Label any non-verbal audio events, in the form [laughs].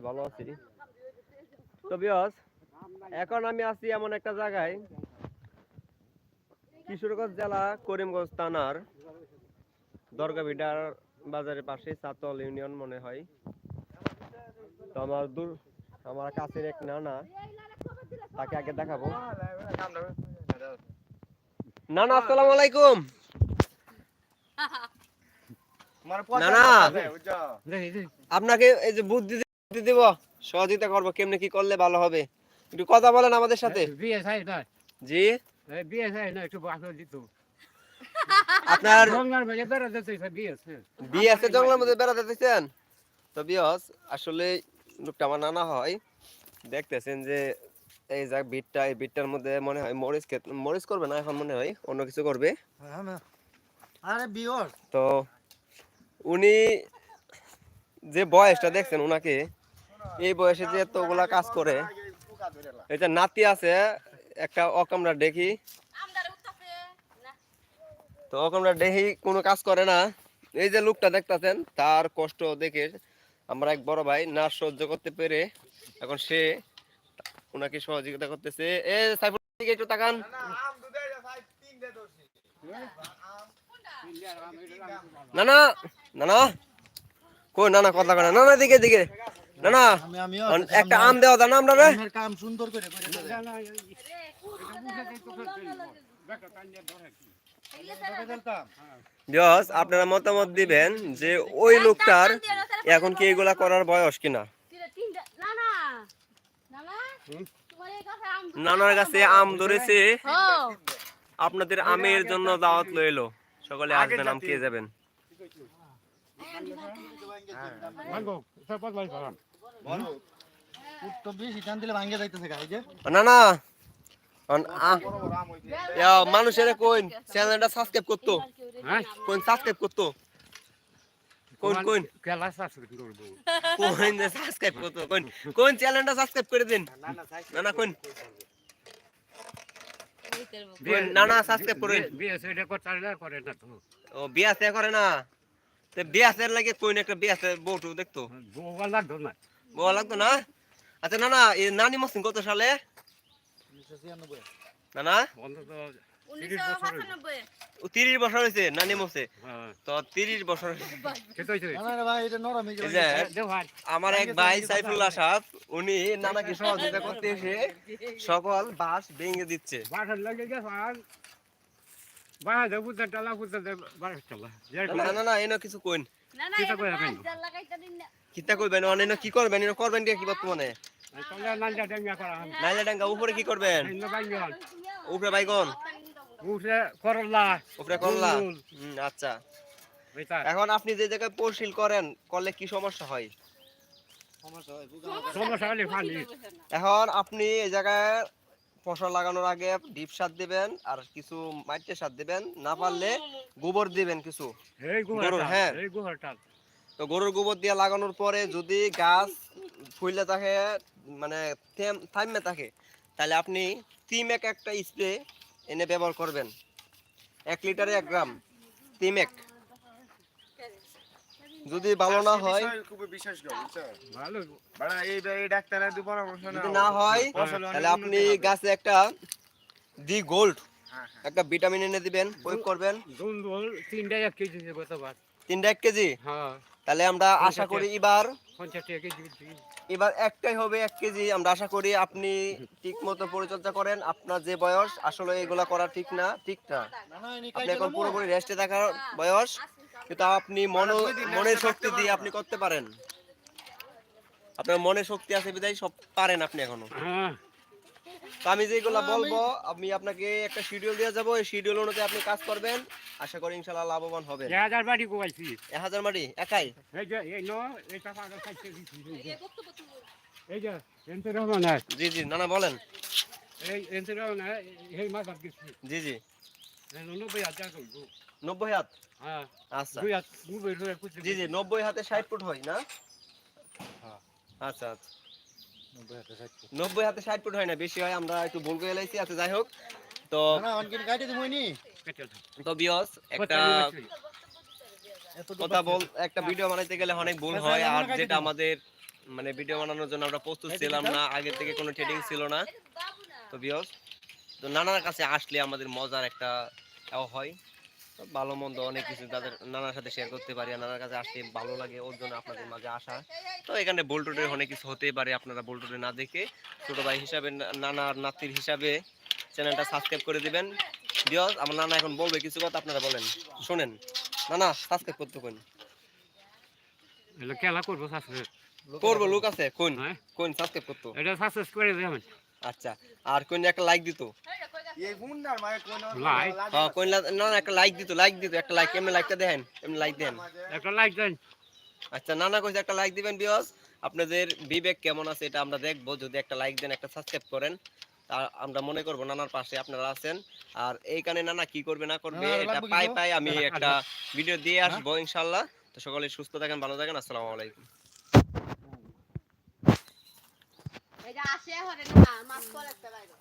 ভাই ভালো আছি। তো বিয়স এখন আমি আছি এমন একটা জায়গায় কিশোরগঞ্জ জেলা করিমগঞ্জ থানার দরগাভিডার বাজারের পাশে সাতল ইউনিয়ন মনে হয়। তো আমার দূর আমার কাছের এক নানা তাকে আগে দেখাবো। নানা আসসালামু আলাইকুম। আপনাকে এই যে বুদ্ধি দিব। সহযোগিতা করব কেমনে কি করলে ভালো হবে। একটু কথা বলেন আমাদের সাথে। জি। বিয়ে না একটু বাসা দিত। আপনার বিয়ে আছে। জঙ্গলের মধ্যে বেড়াতে দিচ্ছেন তো বিয়স আসলে লোকটা আমার নানা হয়। দেখতেছেন যে এই যা বিটটা এই বিটটার মধ্যে মনে হয় মরিচ মরিচ করবে না এখন মনে হয় অন্য কিছু করবে। আরে বিয়র তো উনি যে বয়সটা দেখছেন উনাকে এই বয়সে যে এতগুলা কাজ করে। এটা নাতি আছে, একটা অকামরা দেখি। তো অকামরা দেখি, কোনো কাজ করে না। এই যে লোকটা দেখতাছেন, তার কষ্ট দেখে আমরা এক বড় ভাই না সহ্য করতে পেরে এখন সে ওনাকে সহযোগিতা করতেছে। এ, সাইফুল, দিকে একটু তাকান। না না না না কই না না কথা না না। না দিকে দিকে। না না। আমি আমি একটা আম। দেওয়া দাও না আমরা রে কাম সুন্দর করে করে জস আপনারা মতামত দিবেন যে ওই লোকটার এখন কি এগুলা করার বয়স কিনা? নানার কাছে আম ধরেছে। আপনাদের আমের জন্য দাওয়াত লইলো। সকলে আসবেন আম খেয়ে যাবেন। না না। মানুষের কোন চ্যানেলটা সাবস্ক্রাইব করতো? হ্যাঁ? কোন সাবস্ক্রাইব করতো? কোন কোন? খেলা শাস করব। কোন সাবস্ক্রাইব করতো? কোন কোন চ্যানেলটা সাবস্ক্রাইব করে দিন? না না কোন? কোন না না সাবস্ক্রাইব করেন বিয়ে সেটা করতে না করে না তো। ও বিয়া করে না? তে লাগে কোন একটা বিয়া সে বউটু দেখতো? বউ বউ লাগতো না? আচ্ছা না না এই নানি মসিন কত সালে? না না তিরিশ বছর হয়েছে নানি মসে হ্যাঁ তো তিরিশ বছর সেটাই তো না না ভাই এটা নরম হয়ে ভাই আমার এক ভাই সাইফুল্লাহ সাহেব উনি নানাকে সহযোগিতা [laughs] করতে এসে সকল বাস ভেঙে দিচ্ছে। না না না এনে কিছু কইন? কিতা কইবেন? অনেক কি করবেন? এনে করবেন কি বর্তমানে নাইলে ডাঙ্গা উপরে কি করবেন? উপরে বাইগন? উঠে করলা। উপরে করলা? আচ্ছা। এখন আপনি যে জায়গায় পরিশীল করেন করলে কি সমস্যা হয়? এখন আপনি এই জায়গায় ফসল লাগানোর আগে ডিপ সার দিবেন আর কিছু মাটির সার দিবেন। না পারলে গোবর দিবেন কিছু। হ্যাঁ। তো গরুর গোবর দিয়ে লাগানোর পরে যদি গাছ ফুলে থাকে মানে থেম- থাকে তাহলে আপনি তিমেক একটা স্প্রে এনে ব্যবহার করবেন। এক লিটারে এক গ্রাম তিমেক। যদি ভালো না হয় পরামর্শ যদি না হয় তাহলে আপনি গাছে একটা দি গোল্ড হ্যাঁ, হ্যাঁ। একটা ভিটামিন এনে দিবেন প্রয়োগ করবেন। তিনটা এক কেজি তিনটা এক কেজি? হ্যাঁ। তাহলে আমরা আশা করি এবার এবার একটাই হবে এক কেজি। আমরা আশা করি আপনি ঠিক মতো পরিচর্যা করেন। আপনার যে বয়স আসলে এগুলা করা ঠিক না ঠিক না। আপনি এখন পুরোপুরি রেস্টে থাকার বয়স কিন্তু আপনি মন মনের শক্তি দিয়ে আপনি করতে পারেন। আপনার মনের শক্তি আছে বিদায় সব পারেন আপনি এখনও। হ্যাঁ। তো আমি যেগুলা বলব আমি আপনাকে একটা শিডিউল দিয়ে যাব। এই শিডিউল অনুযায়ী আপনি কাজ করবেন। আশা করি ইনশাল্লাহ লাভবান হবেন এক হাজার বাড়ি কোয়াইছি এক হাজার মাটি একাই? এই যে এই নো এই টাকা খাইতে দিছি এই যে। এনতে রহমান জি জি না না বলেন। এই এনতে রহমান এই মাছ আর কিছু জি। জি নব্বই করব নব্বই হাত? হ্যাঁ। আচ্ছা। দুই হাত জি জি নব্বই হাতে ষাট ফুট হয় না? হ্যাঁ। আচ্ছা আচ্ছা। নব্বই হাতে ষাট ফুট। হয় না বেশি হয় আমরা একটু ভুল করে লাইছি আচ্ছা যাই হোক। তো না না অনকিন কাটে দিমই নি তো বিয়স একটা কথা বল একটা ভিডিও বানাইতে গেলে অনেক ভুল হয় আর যেটা আমাদের মানে ভিডিও বানানোর জন্য আমরা প্রস্তুত ছিলাম না আগে থেকে কোনো ট্রেডিং ছিল না। তো বিয়স তো নানার কাছে আসলে আমাদের মজার একটা হয়। ভালো মন্দ অনেক কিছু তাদের নানার সাথে শেয়ার করতে পারি আর নানার কাছে আসতে ভালো লাগে ওর জন্য আপনাদের মাঝে আসা। তো এখানে বোল্টুটের অনেক কিছু হতেই পারে আপনারা বোল্টুটে না দেখে ছোট ভাই হিসাবে নানার নাতির হিসাবে চ্যানেলটা সাবস্ক্রাইব করে দিবেন। বিয়স আমার নানা এখন বলবে কিছু কথা আপনারা বলেন। শোনেন নানা সাবস্ক্রাইব করতে কোন খেলা করব সাকসেস করব লোক আছে কোন কোন সাবস্ক্রাইব করতো। এটা সাকসেস করে দেবেন। আচ্ছা আর কোন একটা লাইক দিত। এই? হ্যাঁ একটা লাইক দিত লাইক দিত একটা লাইক এমনি লাইকটা দেখেন এমনি লাইক দেন। একটা লাইক দেন। আচ্ছা নানা কইছে একটা লাইক দিবেন বিয়স আপনাদের বিবেক কেমন আছে এটা আমরা দেখব। যদি একটা লাইক দেন একটা সাবস্ক্রাইব করেন তা আমরা মনে করব নানার পাশে আপনারা আছেন। আর এইখানে নানা কি করবে না করবে এটা পাই পাই আমি একটা ভিডিও দিয়ে আসব ইনশাআল্লাহ। তো সকলে সুস্থ থাকেন ভালো থাকেন আসসালামু আলাইকুম। এটা আসে হরে না মাছ পরে একটা বাইরে।